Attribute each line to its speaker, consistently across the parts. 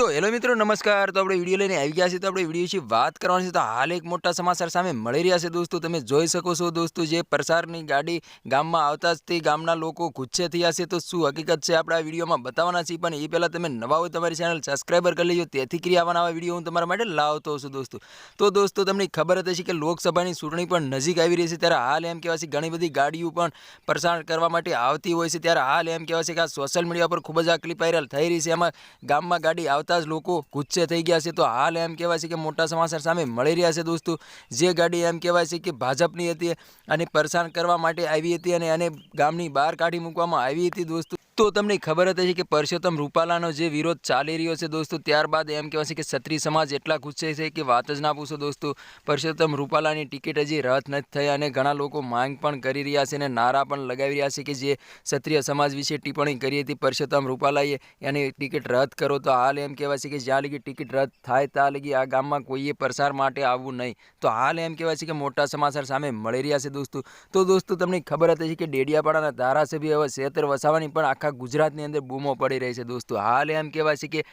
Speaker 1: તો હેલો મિત્રો, નમસ્કાર. તો આપણે વીડિયો લઈને આવી ગયા છીએ. તો આપણે વીડિયો વિશે વાત કરવાની છે. તો હાલ એક મોટા સમાચાર સામે મળી રહ્યા છે દોસ્તો. તમે જોઈ શકો છો દોસ્તો, જે પ્રસારની ગાડી ગામમાં આવતા જ તે ગામના લોકો ગુસ્સે થયા છે. તો શું હકીકત છે? આપણે આ વિડીયોમાં બતાવવાના છીએ. પણ એ પહેલાં તમે નવા હોય તમારી ચેનલ સબસ્ક્રાઈબર કરી લેજો. તેથી કરી આવવાના આવા વીડિયો હું તમારા માટે લાવતો છું દોસ્તો. તો દોસ્તો, તમને ખબર હશે કે લોકસભાની ચૂંટણી પણ નજીક આવી રહી છે. ત્યારે હાલ એમ કહેવાય ઘણી બધી ગાડીઓ પણ પ્રસાર કરવા માટે આવતી હોય છે. ત્યારે હાલ એમ કહેવાય છે કે આ સોશિયલ મીડિયા પર ખૂબ જ આ ક્લિપ વાયરલ થઈ રહી છે. એમાં ગામમાં ગાડી આવતા જ લોકો ગુસ્સે થઈ ગયા છે. તો હાલ એમ કહેવાય છે કે મોટા સમાચાર સામે મળી રહ્યા છે દોસ્તો. જે ગાડી એમ કહેવાય છે કે ભાજપની હતી અને પરેશાન કરવા માટે આવી હતી અને એને ગામની બહાર કાઢી મૂકવામાં આવી હતી દોસ્તો. તો તમને ખબર હતી કે પરસોત્તમ રૂપાલાનો જે વિરોધ ચાલી રહ્યો છે દોસ્તો, ત્યારબાદ એમ કહેવાય છે કે ક્ષત્રિય સમાજ એટલા ગુસ્સે છે કે વાત જ ના પૂછો દોસ્તો. પરસોત્તમ રૂપાલાની ટિકિટ હજી રદ નથી થઈ અને ઘણા લોકો માંગ પણ કરી રહ્યા છે અને નારા પણ લગાવી રહ્યા છે કે જે ક્ષત્રિય સમાજ વિશે ટિપ્પણી કરી હતી પરસોત્તમ રૂપાલાએ એની ટિકિટ રદ કરો. તો હાલ એમ કહેવાય છે કે જ્યાં લગી ટિકિટ રદ થાય ત્યાં લગી આ ગામમાં કોઈએ પ્રસાર માટે આવવું નહીં. તો હાલ એમ કહેવાય છે કે મોટા સમાચાર સામે મળી રહ્યા છે દોસ્તો. તો દોસ્તો તમને ખબર હતી કે ડેડિયાપાડાના ધારાસભ્ય હવે શેતર વસાવાની પણ આખા ગુજરાતની અંદર બૂમો પડી રહી છે દોસ્તો. હાલ એમ કહેવાય છે કે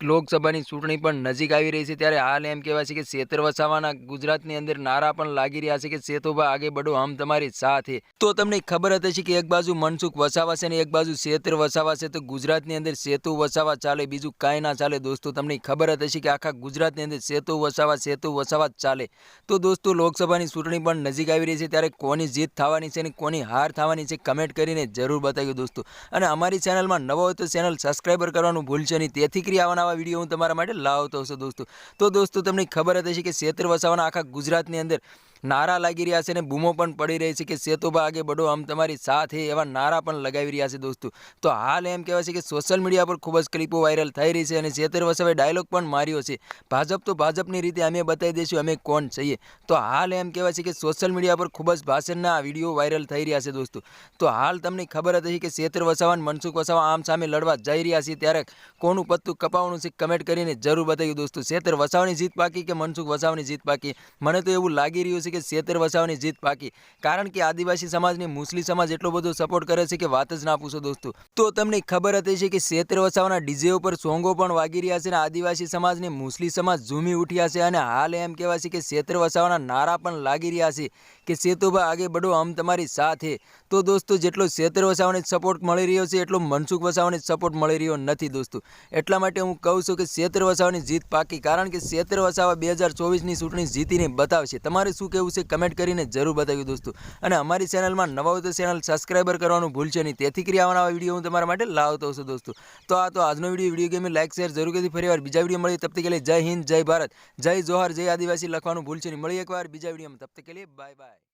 Speaker 1: લોકસભાની ચૂંટણી પણ નજીક આવી રહી છે, ત્યારે હાલ એમ કહેવાય છે કે સેતર વસાવાના ગુજરાતની અંદર નારા પણ લાગી રહ્યા છે કે સેતુભા આગે બડો આમ તમારી સાથે. તો તમને ખબર હતી હશે કે એક બાજુ મનસુખ વસાવા છે અને એક બાજુ સેતર વસાવા છે તો ગુજરાતની અંદર સેતુ વસાવા ચાલે, બીજું કાંઈ ના ચાલે દોસ્તો, તમને ખબર હતી હશે કે આખા ગુજરાતની અંદર સેતુ વસાવા સેતુ વસાવા ચાલે. તો દોસ્તો, લોકસભાની ચૂંટણી પણ નજીક આવી રહી છે, ત્યારે કોની જીત થવાની છે અને કોની હાર થવાની છે કમેન્ટ કરીને જરૂર બતાવ્યું દોસ્તો. અને અમારી ચેનલમાં નવો હોય તો ચેનલ સબસ્ક્રાઈબર કરવાનું ભૂલશો નહીં. તેથી કરી આવવાના આવા વીડિયો હું તમારા માટે લાવતો હશે દોસ્તો. તો દોસ્તો, તમને ખબર હતી કે ક્ષેત્ર વસાવાના આખા ગુજરાતની અંદર નારા લાગી રહ્યા છે અને બૂમો પણ પડી રહી છે કે સેતુભા આગે બડો આમ તમારી સાથે એવા નારા પણ લગાવી રહ્યા છે દોસ્તો. તો હાલ એમ કહેવાય છે કે સોશિયલ મીડિયા પર ખૂબ જ ક્લિપો વાયરલ થઈ રહી છે અને સેતર વસાવે ડાયલોગ પણ માર્યો છે. ભાજપ તો ભાજપની રીતે અમે બતાવી દઈશું અમે કોણ છીએ. તો હાલ એમ કહેવાય છે કે સોશિયલ મીડિયા પર ખૂબ જ ભાષણના વીડિયો વાયરલ થઈ રહ્યા છે દોસ્તો. તો હાલ તમને ખબર હતી કે સેતર વસાવા મનસુખ વસાવા આમ સામે લડવા જઈ રહ્યા છે. ત્યારે કોનું પત્તું કપાવવાનું છે કમેન્ટ કરીને જરૂર બતાવ્યું દોસ્તો. સેતર વસાવાની જીત પાકી કે મનસુખ વસાવાની જીત પાકી મને તો એવું લાગી રહ્યું છે કે સેતર વસાવાની જીત પાકી. કારણ કે આદિવાસી સમાજને મુસ્લિમ સમાજ એટલો બધો સપોર્ટ કરે છે કે વાત જ ના પૂછો દોસ્તો. તો તમને ખબર હતી છે કે સેતર વસાવાના ડીજે ઉપર સોંગો પણ વાગી રહ્યા છે અને આદિવાસી સમાજને મુસ્લિમ સમાજ ઝૂમી ઉઠ્યા છે અને હાલ એમ કહેવાય છે કે સેતર વસાવાના નારા પણ લાગી રહ્યા છે કે સેતુભા આગે બડો આમ તમારી સાથે. તો દોસ્તો જેટલો સેતર વસાવાને સપોર્ટ મળી રહ્યો છે, એટલો મનસુખ વસાવાને સપોર્ટ મળી રહ્યો નથી દોસ્તો. એટલા માટે હું કહું છું કે સેતર વસાવાની જીત પાકી. કારણ કે સેતર વસાવા બે હજાર ચોવીસની ચૂંટણી જીતીને બતાવશે. તમારે શું કહેવું છે કમેન્ટ કરીને જરૂર બતાવ્યું દોસ્તો. અને અમારી ચેનલમાં નવા હોય તો ચેનલ સબસ્ક્રાઈબર કરવાનું ભૂલશે નહીં. તેથી કરી આવવાના વીડિયો હું તમારા માટે લાવતો છું દોસ્તો. તો આ તો આજનો video video game like, share જરૂર કરી ફરી વાર બીજા વીડિયો મળી તબ તક જય હિન્દ, જય ભારત, જય જોહર, જય આદિવાસી લખવાનું ભૂલશે નહીં. મળી એકવાર બીજા વિડીયોમાં. તબ તક બાય બાય.